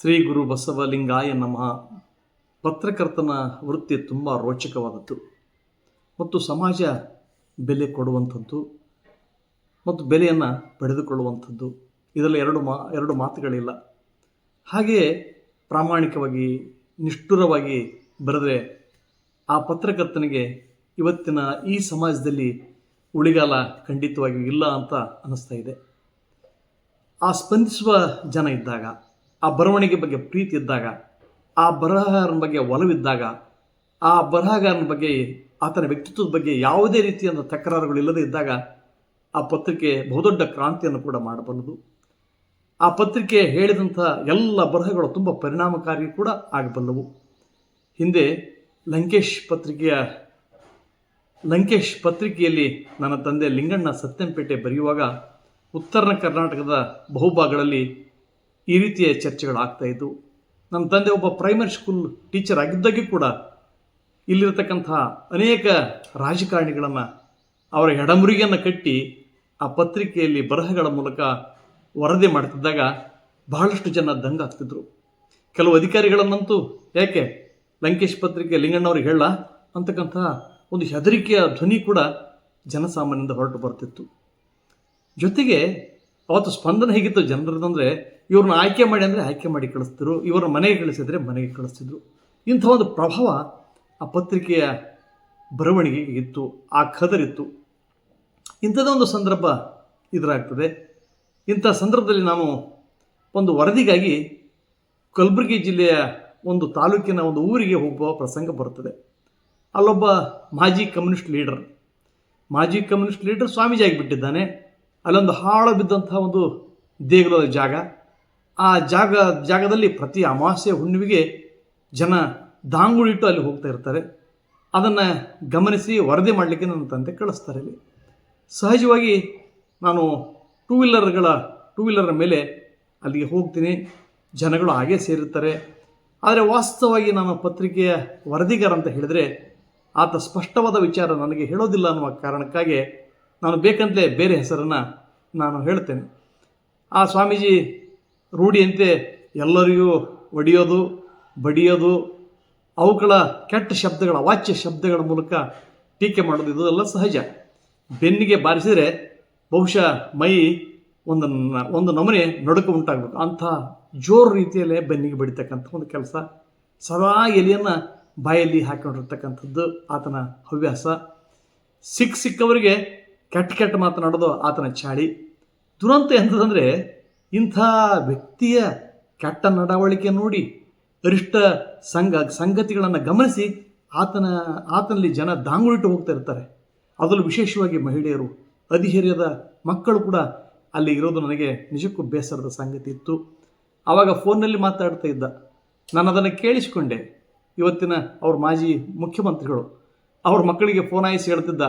ಶ್ರೀ ಗುರು ಬಸವಲಿಂಗಾಯ ನಮಃ. ಪತ್ರಕರ್ತನ ವೃತ್ತಿ ತುಂಬ ರೋಚಕವಾದದ್ದು. ಮತ್ತು ಸಮಾಜ ಬೆಲೆ ಕೊಡುವಂಥದ್ದು ಮತ್ತು ಬೆಲೆಯನ್ನು ಪಡೆದುಕೊಳ್ಳುವಂಥದ್ದು. ಇದರಲ್ಲಿ ಎರಡು ಮಾ, ಎರಡು ಮಾತುಗಳಿಲ್ಲ. ಹಾಗೆಯೇ ಪ್ರಾಮಾಣಿಕವಾಗಿ, ನಿಷ್ಠುರವಾಗಿ ಬರೆದರೆ ಆ ಪತ್ರಕರ್ತನಿಗೆ ಇವತ್ತಿನ ಈ ಸಮಾಜದಲ್ಲಿ ಉಳಿಗಾಲ ಖಂಡಿತವಾಗಿಯೂ ಇಲ್ಲ ಅಂತ ಅನ್ನಿಸ್ತಾ ಇದೆ. ಆ ಸ್ಪಂದಿಸುವ ಜನ ಇದ್ದಾಗ ಆ ಬರವಣಿಗೆ ಬಗ್ಗೆ ಪ್ರೀತಿ ಇದ್ದಾಗ, ಆ ಬರಹಗಾರನ ಬಗ್ಗೆ ಒಲವಿದ್ದಾಗ, ಆ ಬರಹಗಾರನ ಬಗ್ಗೆ, ಆತನ ವ್ಯಕ್ತಿತ್ವದ ಬಗ್ಗೆ ಯಾವುದೇ ರೀತಿಯಾದ ತಕರಾರುಗಳಿಲ್ಲದೆ ಇದ್ದಾಗ, ಆ ಪತ್ರಿಕೆ ಬಹುದೊಡ್ಡ ಕ್ರಾಂತಿಯನ್ನು ಕೂಡ ಮಾಡಬಲ್ಲದು. ಆ ಪತ್ರಿಕೆ ಹೇಳಿದಂಥ ಎಲ್ಲ ಬರಹಗಳು ತುಂಬ ಪರಿಣಾಮಕಾರಿ ಕೂಡ ಆಗಬಲ್ಲವು. ಹಿಂದೆ ಲಂಕೇಶ್ ಪತ್ರಿಕೆಯ, ಲಂಕೇಶ್ ಪತ್ರಿಕೆಯಲ್ಲಿ ನನ್ನ ತಂದೆ ಲಿಂಗಣ್ಣ ಸತ್ಯಂಪೇಟೆ ಬರೆಯುವಾಗ, ಉತ್ತರ ಕರ್ನಾಟಕದ ಬಹುಭಾಗಗಳಲ್ಲಿ ಈ ರೀತಿಯ ಚರ್ಚೆಗಳಾಗ್ತಾ ಇದ್ದವು ನಮ್ಮ ತಂದೆ ಒಬ್ಬ ಪ್ರೈಮರಿ ಸ್ಕೂಲ್ ಟೀಚರ್ ಆಗಿದ್ದಾಗೆ ಕೂಡ ಇಲ್ಲಿರತಕ್ಕಂತಹ ಅನೇಕ ರಾಜಕಾರಣಿಗಳನ್ನು ಅವರ ಎಡಮುರಿಗೆಯನ್ನು ಕಟ್ಟಿ ಆ ಪತ್ರಿಕೆಯಲ್ಲಿ ಬರಹಗಳ ಮೂಲಕ ವರದಿ ಮಾಡ್ತಿದ್ದಾಗ ಬಹಳಷ್ಟು ಜನ ದಂಗಾಗ್ತಿದ್ರು ಕೆಲವು ಅಧಿಕಾರಿಗಳನ್ನಂತೂ, ಯಾಕೆ ಲಂಕೇಶ್ ಪತ್ರಿಕೆ ಲಿಂಗಣ್ಣವ್ರಿಗೆ ಹೇಳ ಅಂತಕ್ಕಂತಹ ಒಂದು ಹೆದರಿಕೆಯ ಧ್ವನಿ ಕೂಡ ಜನಸಾಮಾನ್ಯದಿಂದ ಹೊರಟು ಬರ್ತಿತ್ತು. ಜೊತೆಗೆ ಅವತ್ತು ಸ್ಪಂದನೆ ಹೇಗಿತ್ತು ಜನರದಂದರೆ ಇವ್ರನ್ನ ಆಯ್ಕೆ ಮಾಡಿ ಅಂದರೆ ಆಯ್ಕೆ ಮಾಡಿ ಕಳಿಸ್ತಿದ್ರು ಇವರ ಮನೆಗೆ ಕಳಿಸಿದ್ರೆ ಮನೆಗೆ ಕಳಿಸ್ತಿದ್ರು. ಇಂಥ ಒಂದು ಪ್ರಭಾವ ಆ ಪತ್ರಿಕೆಯ ಬರವಣಿಗೆ ಇತ್ತು, ಆ ಖದರಿತ್ತು ಇಂಥದ್ದೇ ಒಂದು ಸಂದರ್ಭ ಇದರಾಗ್ತದೆ. ಇಂಥ ಸಂದರ್ಭದಲ್ಲಿ ನಾವು ಒಂದು ವರದಿಗಾಗಿ ಕಲಬುರಗಿ ಜಿಲ್ಲೆಯ ಒಂದು ತಾಲೂಕಿನ ಒಂದು ಊರಿಗೆ ಹೋಗುವ ಪ್ರಸಂಗ ಬರುತ್ತದೆ. ಅಲ್ಲೊಬ್ಬ ಮಾಜಿ ಕಮ್ಯುನಿಸ್ಟ್ ಲೀಡರ್, ಮಾಜಿ ಕಮ್ಯುನಿಸ್ಟ್ ಲೀಡರ್ ಸ್ವಾಮೀಜಿ ಆಗಿಬಿಟ್ಟಿದ್ದಾನೆ. ಅಲ್ಲೊಂದು ಹಾಳು ಬಿದ್ದಂಥ ಒಂದು ದೇಗುಲದ ಜಾಗ. ಆ ಜಾಗ, ಜಾಗದಲ್ಲಿ ಪ್ರತಿ ಅಮಾವಾಸ್ಯೆ ಹುಣ್ಣಿಮೆಗೆ ಜನ ದಾಂಗುಳಿಟ್ಟು ಅಲ್ಲಿ ಹೋಗ್ತಾ ಇರ್ತಾರೆ. ಅದನ್ನು ಗಮನಿಸಿ ವರದಿ ಮಾಡಲಿಕ್ಕೆ ನನ್ನ ತಂದೆ ಕಳಿಸ್ತಾರೆ ಇಲ್ಲಿ. ಸಹಜವಾಗಿ ನಾನು ಟೂ ವೀಲರ್ಗಳ ಟೂ ವೀಲರ್ ಮೇಲೆ ಅಲ್ಲಿಗೆ ಹೋಗ್ತೀನಿ. ಜನಗಳು ಹಾಗೇ ಸೇರಿರ್ತಾರೆ. ಆದರೆ ವಾಸ್ತವವಾಗಿ ನಾನು ಪತ್ರಿಕೆಯ ವರದಿಗಾರ ಅಂತ ಹೇಳಿದರೆ ಆತ ಸ್ಪಷ್ಟವಾದ ವಿಚಾರ ನನಗೆ ಹೇಳೋದಿಲ್ಲ ಅನ್ನುವ ಕಾರಣಕ್ಕಾಗಿ ನಾನು ಬೇಕಂತಲೇ ಬೇರೆ ಹೆಸರನ್ನು ನಾನು ಹೇಳ್ತೇನೆ. ಆ ಸ್ವಾಮೀಜಿ ರೂಢಿಯಂತೆ ಎಲ್ಲರಿಗೂ ಒಡೆಯೋದು, ಬಡಿಯೋದು, ಅವುಗಳ ಕೆಟ್ಟ ಶಬ್ದಗಳ ವಾಚ್ಯ ಶಬ್ದಗಳ ಮೂಲಕ ಟೀಕೆ ಮಾಡೋದು ಇದೆಲ್ಲ ಸಹಜ. ಬೆನ್ನಿಗೆ ಬಾರಿಸಿದರೆ ಬಹುಶಃ ಮೈ ಒಂದು ಒಂದು ನಮೂನೆ ನಡುಕ ಉಂಟಾಗಬೇಕು. ಅಂಥ ಜೋರು ರೀತಿಯಲ್ಲೇ ಬೆನ್ನಿಗೆ ಬಡಿತಕ್ಕಂಥ ಒಂದು ಕೆಲಸ. ಸದಾ ಎಲೆಯನ್ನು ಬಾಯಲ್ಲಿ ಹಾಕೊಂಡಿರ್ತಕ್ಕಂಥದ್ದು ಆತನ ಹವ್ಯಾಸ. ಸಿಕ್ಕ ಸಿಕ್ಕವರಿಗೆ ಕೆಟ್ಟ ಕೆಟ್ಟ ಮಾತನಾಡೋದು ಆತನ ಚಾಳಿ. ದುರಂತ ಎಂಥದಂದರೆ ಇಂಥ ವ್ಯಕ್ತಿಯ ಕೆಟ್ಟ ನಡವಳಿಕೆ ನೋಡಿ ಅರಿಷ್ಟ ಸಂಘ, ಸಂಗತಿಗಳನ್ನು ಗಮನಿಸಿ ಆತನ, ಆತನಲ್ಲಿ ಜನ ದಾಂಗುಳಿಟ್ಟು ಹೋಗ್ತಾ ಇರ್ತಾರೆ. ಅದರಲ್ಲೂ ವಿಶೇಷವಾಗಿ ಮಹಿಳೆಯರು, ಅಧಿಹರಿಯದ ಮಕ್ಕಳು ಕೂಡ ಅಲ್ಲಿ ಇರೋದು ನನಗೆ ನಿಜಕ್ಕೂ ಬೇಸರದ ಸಂಗತಿ ಇತ್ತು. ಆವಾಗ ಫೋನ್ನಲ್ಲಿ ಮಾತಾಡ್ತಾ ಇದ್ದ. ನಾನು ಅದನ್ನು ಕೇಳಿಸಿಕೊಂಡೆ. ಇವತ್ತಿನ ಅವ್ರ ಮಾಜಿ ಮುಖ್ಯಮಂತ್ರಿಗಳು. ಅವ್ರ ಮಕ್ಕಳಿಗೆ ಫೋನ್ ಆಯಿಸಿ ಹೇಳ್ತಿದ್ದ.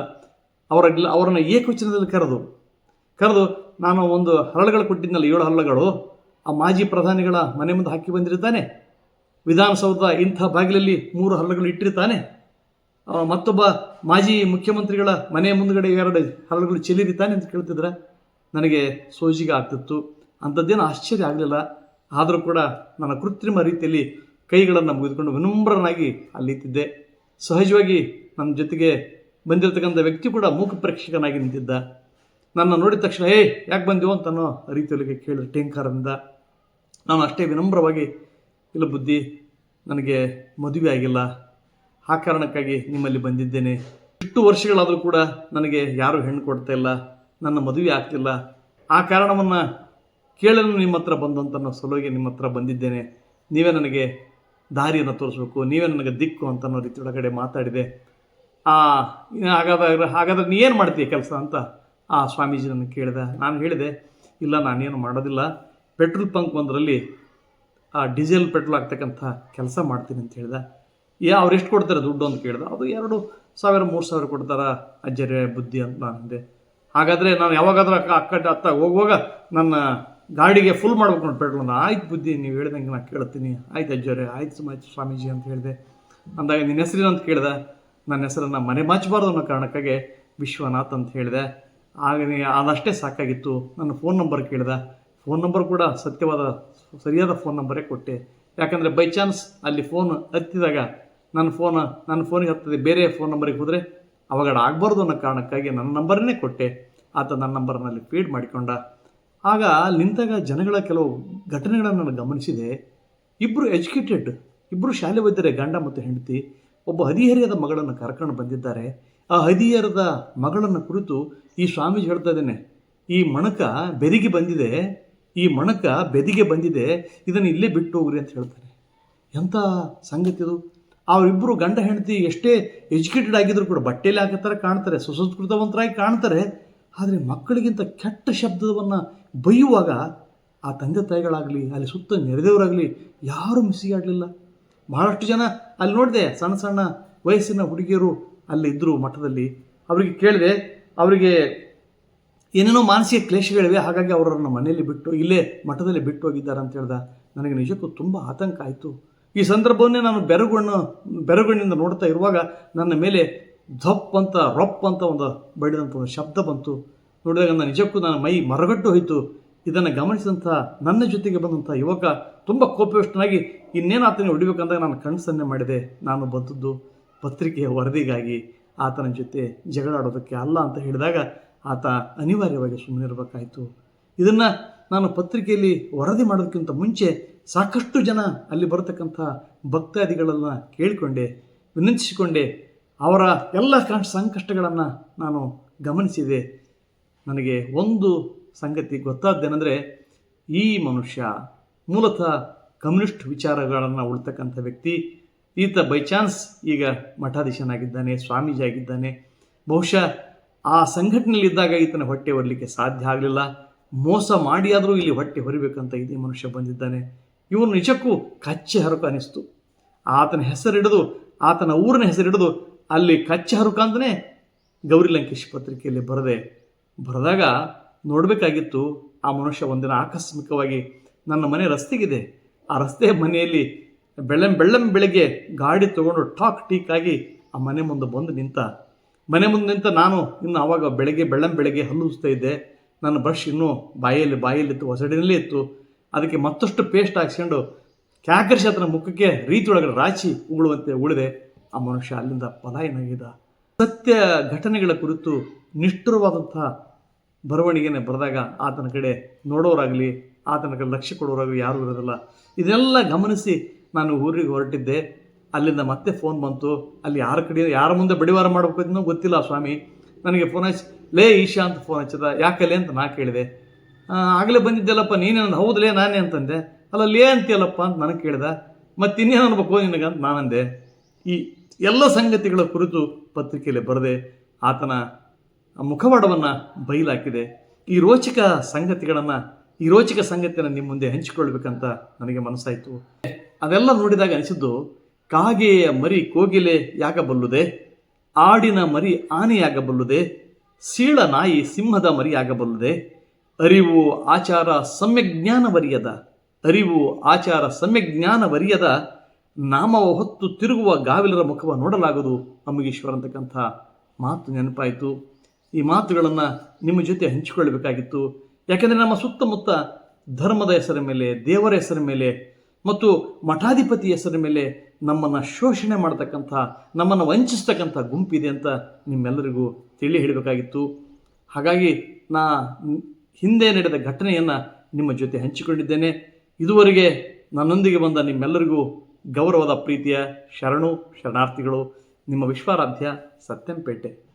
ಅವರ ಅವರನ್ನು ಏಕವಚನದಲ್ಲಿ ಕರೆದು. ಕರೆದು ನಾನು ಒಂದು ಹರಳುಗಳು ಕೊಟ್ಟಿದ್ನಲ್ಲ ಏಳು ಹರಳುಗಳು, ಆ ಮಾಜಿ ಪ್ರಧಾನಿಗಳ ಮನೆ ಮುಂದೆ ಹಾಕಿ ಬಂದಿರ್ತಾನೆ. ವಿಧಾನಸೌಧದ ಇಂಥ ಬಾಗಿಲಲ್ಲಿ ಮೂರು ಹರಳುಗಳು ಇಟ್ಟಿರ್ತಾನೆ. ಮತ್ತೊಬ್ಬ ಮಾಜಿ ಮುಖ್ಯಮಂತ್ರಿಗಳ ಮನೆ ಮುಂದುಗಡೆ ಎರಡು ಹರಳುಗಳು ಚೆಲ್ಲಿರಿತಾನೆ ಅಂತ ಕೇಳ್ತಿದ್ರೆ ನನಗೆ ಸೋಜಿಗೆ ಆಗ್ತಿತ್ತು. ಅಂಥದ್ದೇನು ಆಶ್ಚರ್ಯ ಆಗಲಿಲ್ಲ. ಆದರೂ ಕೂಡ ನನ್ನ ಕೃತ್ರಿಮ ರೀತಿಯಲ್ಲಿ ಕೈಗಳನ್ನು ಮುಗಿದುಕೊಂಡು ವಿನಮ್ರನಾಗಿ ಅಲ್ಲಿತ್ತಿದ್ದೆ ಸಹಜವಾಗಿ ನನ್ನ ಜೊತೆಗೆ ಬಂದಿರತಕ್ಕಂಥ ವ್ಯಕ್ತಿ ಕೂಡ ಮೂಕ ಪ್ರೇಕ್ಷಕನಾಗಿ ನಿಂತಿದ್ದ. ನನ್ನ ನೋಡಿದ ತಕ್ಷಣ ಏ ಯಾಕೆ ಬಂದೆವು ಅಂತ ಅನ್ನೋ ರೀತಿಯಲ್ಲಿ ಕೇಳಿದ ಟೇಂಕಾರದಿಂದ ನಾನು ಅಷ್ಟೇ ವಿನಮ್ರವಾಗಿ, ಇಲ್ಲ ಬುದ್ಧಿ, ನನಗೆ ಮದುವೆ ಆಗಿಲ್ಲ. ಆ ಕಾರಣಕ್ಕಾಗಿ ನಿಮ್ಮಲ್ಲಿ ಬಂದಿದ್ದೇನೆ. ಇಷ್ಟು ವರ್ಷಗಳಾದರೂ ಕೂಡ ನನಗೆ ಯಾರೂ ಹೆಣ್ಣು ಕೊಡ್ತಾ ಇಲ್ಲ. ನನ್ನ ಮದುವೆ ಆಗ್ತಿಲ್ಲ. ಆ ಕಾರಣವನ್ನು ಕೇಳಲು ನಿಮ್ಮ ಹತ್ರ ಬಂದಂತ ಅನ್ನೋ ಸಲುವಾಗಿ ನಿಮ್ಮ ಹತ್ರ ಬಂದಿದ್ದೇನೆ. ನೀವೇ ನನಗೆ ದಾರಿಯನ್ನು ತೋರಿಸ್ಬೇಕು. ನೀವೇ ನನಗೆ ದಿಕ್ಕು ಅಂತ ಅನ್ನೋ ರೀತಿ ಒಳಗಡೆ ಮಾತಾಡಿದೆ. ಆ ಹಾಗಾದಾಗ ಹಾಗಾದ್ರೆ ನೀ ಏನು ಮಾಡ್ತೀಯ ಕೆಲಸ ಅಂತ ಆ ಸ್ವಾಮೀಜಿ ನನಗೆ ಕೇಳಿದೆ, ನಾನು ಹೇಳಿದೆ, ಇಲ್ಲ, ನಾನೇನು ಮಾಡೋದಿಲ್ಲ. ಪೆಟ್ರೋಲ್ ಪಂಪ್ ಒಂದರಲ್ಲಿ, ಆ ಡೀಸೆಲ್ ಪೆಟ್ರೋಲ್ ಆಗ್ತಕ್ಕಂಥ ಕೆಲಸ ಮಾಡ್ತೀನಿ ಅಂತ ಹೇಳಿದೆ. ಏ, ಅವ್ರು ಎಷ್ಟು ಕೊಡ್ತಾರೆ ದುಡ್ಡು ಅಂತ ಕೇಳಿದೆ. ಅದು ಎರಡು ಸಾವಿರ, ಮೂರು ಸಾವಿರ ಕೊಡ್ತಾರ ಅಜ್ಜರೇ ಬುದ್ಧಿ ಅಂತ ನಾನು ಅಂದೆ. ಹಾಗಾದರೆ ನಾನು ಯಾವಾಗಾದ್ರೂ ಅಕ್ಕ ಅಕ್ಕ ಅತ್ತ ಹೋಗುವಾಗ ನನ್ನ ಗಾಡಿಗೆ ಫುಲ್ ಮಾಡ್ಬೇಕು ನೋಡಿ ಪೆಟ್ರೋಲ್ನ ಆಯ್ತು ಬುದ್ಧಿ, ನೀವು ಹೇಳ್ದಂಗೆ ನಾನು ಕೇಳ್ತೀನಿ. ಆಯ್ತು ಅಜ್ಜರೇ, ಆಯ್ತು ಸುಮಾಯ್ತು ಸ್ವಾಮೀಜಿ ಅಂತ ಹೇಳಿದೆ. ಅಂದಾಗ ನಿನ್ನ ಹೆಸರೇನು ಅಂತ ಕೇಳಿದೆ. ನನ್ನ ಹೆಸರನ್ನು ಮನೆ ಮಾಚಬಾರ್ದು ಅನ್ನೋ ಕಾರಣಕ್ಕಾಗಿ ವಿಶ್ವನಾಥ್ ಅಂತ ಹೇಳಿದೆ. ಆಗ ನೀ ಅದಷ್ಟೇ ಸಾಕಾಗಿತ್ತು. ನನ್ನ ಫೋನ್ ನಂಬರ್ ಕೇಳಿದ. ಫೋನ್ ನಂಬರ್ ಕೂಡ ಸತ್ಯವಾದ, ಸರಿಯಾದ ಫೋನ್ ನಂಬರೇ ಕೊಟ್ಟೆ. ಯಾಕಂದರೆ ಬೈ ಚಾನ್ಸ್ ಅಲ್ಲಿ ಫೋನ್ ಹತ್ತಿದಾಗ ನನ್ನ ಫೋನ್ ನನ್ನ ಫೋನಿಗೆ ಹತ್ತದೆ ಬೇರೆ ಫೋನ್ ನಂಬರಿಗೆ ಹೋದರೆ ಅವಘಡ ಆಗಬಾರ್ದು ಅನ್ನೋ ಕಾರಣಕ್ಕಾಗಿ ನನ್ನ ನಂಬರನ್ನೇ ಕೊಟ್ಟೆ. ಆತ ನನ್ನ ನಂಬರ್ನಲ್ಲಿ ಫೀಡ್ ಮಾಡಿಕೊಂಡ. ಆಗ ನಿಂತಾಗ ಜನಗಳ ಕೆಲವು ಘಟನೆಗಳನ್ನು ನಾನು ಗಮನಿಸಿದೆ. ಇಬ್ಬರು ಎಜುಕೇಟೆಡ್ ಇಬ್ಬರು ಶಾಲೆ ವೈದ್ಯರೇ, ಗಂಡ ಮತ್ತು ಹೆಂಡತಿ, ಒಬ್ಬ ಹದಿಹರಿಯದ ಮಗಳನ್ನು ಕರ್ಕೊಂಡು ಬಂದಿದ್ದಾರೆ. ಆ ಹದಿಯರದ ಮಗಳನ್ನು ಕುರಿತು ಈ ಸ್ವಾಮೀಜಿ ಹೇಳ್ತಾ ಇದ್ದೇನೆ, ಈ ಮಣಕ ಬೆದಿಗೆ ಬಂದಿದೆ, ಈ ಮಣಕ ಬೆದಿಗೆ ಬಂದಿದೆ, ಇದನ್ನು ಇಲ್ಲೇ ಬಿಟ್ಟು ಹೋಗ್ರಿ ಅಂತ ಹೇಳ್ತಾರೆ. ಎಂಥ ಸಂಗತಿ ಅದು? ಅವರಿಬ್ಬರು ಗಂಡ ಹೆಂಡತಿ ಎಷ್ಟೇ ಎಜುಕೇಟೆಡ್ ಆಗಿದ್ರು ಕೂಡ ಬಟ್ಟೆಯಲ್ಲಿ ಹಾಕೋ ಥರ ಕಾಣ್ತಾರೆ, ಸುಸಂಸ್ಕೃತವಂತರಾಗಿ ಕಾಣ್ತಾರೆ, ಆದರೆ ಮಕ್ಕಳಿಗಿಂತ ಕೆಟ್ಟ ಶಬ್ದವನ್ನು ಬೈಯುವಾಗ ಆ ತಂದೆ ತಾಯಿಗಳಾಗಲಿ, ಅಲ್ಲಿ ಸುತ್ತ ನೆರೆದವರಾಗಲಿ ಯಾರೂ ಮಿಸಿಗಾಡಲಿಲ್ಲ ಬಹಳಷ್ಟು ಜನ ಅಲ್ಲಿ ನೋಡಿದೆ ಸಣ್ಣ ಸಣ್ಣ ವಯಸ್ಸಿನ ಹುಡುಗಿಯರು ಅಲ್ಲಿ ಇದ್ದರು ಮಠದಲ್ಲಿ ಅವರಿಗೆ ಕೇಳಿದೆ, ಅವರಿಗೆ ಏನೇನೋ ಮಾನಸಿಕ ಕ್ಲೇಶಗಳಿವೆ, ಹಾಗಾಗಿ ಅವರನ್ನು ಮನೆಯಲ್ಲಿ ಬಿಟ್ಟು ಇಲ್ಲೇ ಮಠದಲ್ಲಿ ಬಿಟ್ಟು ಹೋಗಿದ್ದಾರೆ ಅಂತ ಹೇಳ್ದ. ನನಗೆ ನಿಜಕ್ಕೂ ತುಂಬ ಆತಂಕ ಆಯಿತು. ಈ ಸಂದರ್ಭವನ್ನೇ ನಾನು ಬೆರಗುಣ್ಣು ಬೆರಗುಣ್ಣಿಂದ ನೋಡ್ತಾ ಇರುವಾಗ ನನ್ನ ಮೇಲೆ ಧಪ್ ಅಂತ, ರೊಪ್ ಅಂತ ಒಂದು ಬಡಿದಂಥ ಒಂದು ಶಬ್ದ ಬಂತು. ನೋಡಿದಾಗ ನನ್ನ ನಿಜಕ್ಕೂ ನನ್ನ ಮೈ ಮರಗಟ್ಟು ಹೋಯಿತು. ಇದನ್ನು ಗಮನಿಸಿದಂಥ, ನನ್ನ ಜೊತೆಗೆ ಬಂದಂಥ ಯುವಕ ತುಂಬ ಕೋಪವಿಷ್ಟನಾಗಿ ಇನ್ನೇನು ಆತನಿಗೆ ಹೊಡಿಬೇಕಂದಾಗ ನಾನು ಕಣ್ಣು ಸನ್ನೆ ಮಾಡಿದೆ, ನಾನು ಬಂದದ್ದು. ಪತ್ರಿಕೆಯ ವರದಿಗಾಗಿ ಆತನ ಜೊತೆ ಜಗಳಾಡೋದಕ್ಕೆ ಅಲ್ಲ ಅಂತ ಹೇಳಿದಾಗ ಆತ ಅನಿವಾರ್ಯವಾಗಿ ಸುಮ್ಮನಿರಬೇಕಾಯಿತು. ಇದನ್ನು ನಾನು ಪತ್ರಿಕೆಯಲ್ಲಿ ವರದಿ ಮಾಡೋದಕ್ಕಿಂತ ಮುಂಚೆ ಸಾಕಷ್ಟು ಜನ ಅಲ್ಲಿ ಬರತಕ್ಕಂಥ ಭಕ್ತಾದಿಗಳನ್ನು ಕೇಳಿಕೊಂಡೆ, ವಿನಂತಿಸಿಕೊಂಡೆ. ಅವರ ಎಲ್ಲ ಕಷ್ಟ ಸಂಕಷ್ಟಗಳನ್ನು ನಾನು ಗಮನಿಸಿದೆ. ನನಗೆ ಒಂದು ಸಂಗತಿ ಗೊತ್ತಾದ್ದೇನೆಂದರೆ, ಈ ಮನುಷ್ಯ ಮೂಲತಃ ಕಮ್ಯುನಿಸ್ಟ್ ವಿಚಾರಗಳನ್ನು ಉಳ್ತಕ್ಕಂಥ ವ್ಯಕ್ತಿ ಈತ ಬೈ ಚಾನ್ಸ್ ಈಗ ಮಠಾಧೀಶನಾಗಿದ್ದಾನೆ ಸ್ವಾಮೀಜಿ ಆಗಿದ್ದಾನೆ ಬಹುಶಃ ಆ ಸಂಘಟನೆಯಲ್ಲಿದ್ದಾಗ ಈತನ ಹೊಟ್ಟೆ ಹೊರಲಿಕ್ಕೆ ಸಾಧ್ಯ ಆಗಲಿಲ್ಲ. ಮೋಸ ಮಾಡಿಯಾದರೂ ಇಲ್ಲಿ ಹೊಟ್ಟೆ ಹೊರಿಬೇಕಂತ ಇದೇ ಮನುಷ್ಯ ಬಂದಿದ್ದಾನೆ. ಇವನು ನಿಜಕ್ಕೂ ಕಚ್ಚೆ ಹರಕು ಅನಿಸ್ತು. ಆತನ ಹೆಸರಿಡಿದು, ಆತನ ಊರಿನ ಹೆಸರಿಡಿದು, ಅಲ್ಲಿ ಕಚ್ಚೆ ಹರಕು ಅಂತಲೇ ಗೌರಿ ಲಂಕೇಶ್ ಪತ್ರಿಕೆಯಲ್ಲಿ ಬರದೆ ಬರೆದಾಗ ನೋಡಬೇಕಾಗಿತ್ತು, ಆ ಮನುಷ್ಯ ಒಂದಿನ ಆಕಸ್ಮಿಕವಾಗಿ ನನ್ನ ಮನೆ ರಸ್ತೆಗಿದೆ. ಆ ರಸ್ತೆ ಮನೆಯಲ್ಲಿ ಬೆಳ್ಳಂ ಬೆಳ್ಳಂ ಬೆಳಗ್ಗೆ ಗಾಡಿ ತಗೊಂಡು ಟಾಕ್ ಟೀಕ್ ಆಗಿ ಆ ಮನೆ ಮುಂದೆ ಬಂದು ನಿಂತ. ಮನೆ ಮುಂದೆ ನಿಂತ ನಾನು ಇನ್ನು ಆವಾಗ ಬೆಳಗ್ಗೆ ಬೆಳ್ಳಂ ಬೆಳಗ್ಗೆ ಹಲ್ಲುಸ್ತಾ ಇದ್ದೆ. ನನ್ನ ಬ್ರಷ್ ಇನ್ನೂ ಬಾಯಲ್ಲಿ ಬಾಯಲ್ಲಿತ್ತು ಹೊಸಡಿನಲ್ಲೇ ಇತ್ತು. ಅದಕ್ಕೆ ಮತ್ತಷ್ಟು ಪೇಸ್ಟ್ ಹಾಕ್ಸ್ಕೊಂಡು ಕ್ಯಾಕರ್ಸಿ ಆತನ ಮುಖಕ್ಕೆ ರೀತಿ ಒಳಗಡೆ ರಾಚಿ ಉಗುಳುವಂತೆ ಉಳಿದೆ. ಆ ಮನುಷ್ಯ ಅಲ್ಲಿಂದ ಪಲಾಯನಾಗಿದ್ದ. ಸತ್ಯ ಘಟನೆಗಳ ಕುರಿತು ನಿಷ್ಠುರವಾದಂಥ ಬರವಣಿಗೆನೆ ಬರೆದಾಗ ಆತನ ಕಡೆ ನೋಡೋರಾಗಲಿ, ಆತನ ಕಡೆ ಲಕ್ಷ್ಯ ಕೊಡೋರಾಗಲಿ ಯಾರೂ ಇರೋದಿಲ್ಲ. ಇದೆಲ್ಲ ಗಮನಿಸಿ ನಾನು ಊರಿಗೆ ಹೊರಟಿದ್ದೆ. ಅಲ್ಲಿಂದ ಮತ್ತೆ ಫೋನ್ ಬಂತು. ಅಲ್ಲಿ ಯಾರ ಕಡೆ, ಯಾರ ಮುಂದೆ ಬಡಿವಾರ ಮಾಡಬೇಕು ಅನ್ನೋ ಗೊತ್ತಿಲ್ಲ ಸ್ವಾಮಿ. ನನಗೆ ಫೋನ್ ಹಚ್ಚಿ ಲೇ ಈಶಾ ಅಂತ ಫೋನ್ ಹಚ್ಚದ. ಯಾಕಲ್ಲೇ ಅಂತ ನಾ ಕೇಳಿದೆ. ಆಗಲೇ ಬಂದಿದ್ದೆಲ್ಲಪ್ಪ ಹೌದು ಹೌದಲೇ ನಾನೇ ಅಂತಂದೆ. ಅಲ್ಲ, ಲೇ ಅಂತೀಯಲ್ಲಪ್ಪ ಅಂತ ನನಗೆ ಕೇಳಿದ. ಮತ್ತು ಇನ್ನೇನು ಅನ್ಬೇಕು ನಿನಗಂತ ನಾನಂದೆ. ಈ ಎಲ್ಲ ಸಂಗತಿಗಳ ಕುರಿತು ಪತ್ರಿಕೆಯಲ್ಲಿ ಬರೆದೆ. ಆತನ ಮುಖವಾಡವನ್ನು ಬಯಲಾಕಿದೆ ಈ ರೋಚಕ ಸಂಗತಿಗಳನ್ನು, ಈ ರೋಚಕ ಸಂಗತಿಯನ್ನು ನಿಮ್ಮ ಮುಂದೆ ಹಂಚಿಕೊಳ್ಬೇಕಂತ ನನಗೆ ಮನಸ್ಸಾಯಿತು. ಅದೆಲ್ಲ ನೋಡಿದಾಗ ಅನಿಸಿದ್ದು, ಕಾಗೆಯ ಮರಿ ಕೋಗಿಲೆ ಯಾಗಬಲ್ಲುದೆ ಆಡಿನ ಮರಿ ಆನೆಯಾಗಬಲ್ಲುದೆ ಸೀಳ ನಾಯಿ ಸಿಂಹದ ಮರಿಯಾಗಬಲ್ಲುದೆ ಅರಿವು ಆಚಾರ ಸಮ್ಯಜ್ಞಾನವರಿಯದ ಅರಿವು ಆಚಾರ ಸಮ್ಯಜ್ಞಾನವರಿಯದ ನಾಮವ ಹೊತ್ತು ತಿರುಗುವ ಗಾವಿಲರ ಮುಖವ ನೋಡಲಾಗದು ಅಮ್ಮಗೀಶ್ವರ ಅಂತಕ್ಕಂಥ ಮಾತು ನೆನಪಾಯಿತು. ಈ ಮಾತುಗಳನ್ನು ನಿಮ್ಮ ಜೊತೆ ಹಂಚಿಕೊಳ್ಳಬೇಕಾಗಿತ್ತು. ಯಾಕೆಂದರೆ ನಮ್ಮ ಸುತ್ತಮುತ್ತ ಧರ್ಮದ ಹೆಸರ ಮೇಲೆ, ದೇವರ ಹೆಸರ ಮೇಲೆ ಮತ್ತು ಮಠಾಧಿಪತಿ ಹೆಸರ ಮೇಲೆ ನಮ್ಮನ್ನು ಶೋಷಣೆ ಮಾಡ್ತಕ್ಕಂಥ, ನಮ್ಮನ್ನು ವಂಚಿಸ್ತಕ್ಕಂಥ ಗುಂಪಿದೆ ಅಂತ ನಿಮ್ಮೆಲ್ಲರಿಗೂ ತಿಳಿ ಹೇಳಬೇಕಾಗಿತ್ತು ಹಾಗಾಗಿ ನಾ ಹಿಂದೆ ನಡೆದ ಘಟನೆಯನ್ನು ನಿಮ್ಮ ಜೊತೆ ಹಂಚಿಕೊಂಡಿದ್ದೇನೆ. ಇದುವರೆಗೆ ನನ್ನೊಂದಿಗೆ ಬಂದ ನಿಮ್ಮೆಲ್ಲರಿಗೂ ಗೌರವದ ಪ್ರೀತಿಯ ಶರಣು, ಶರಣಾರ್ಥಿಗಳು, ನಿಮ್ಮ ವಿಶ್ವಾರಾಧ್ಯ ಸತ್ಯಂಪೇಟೆ.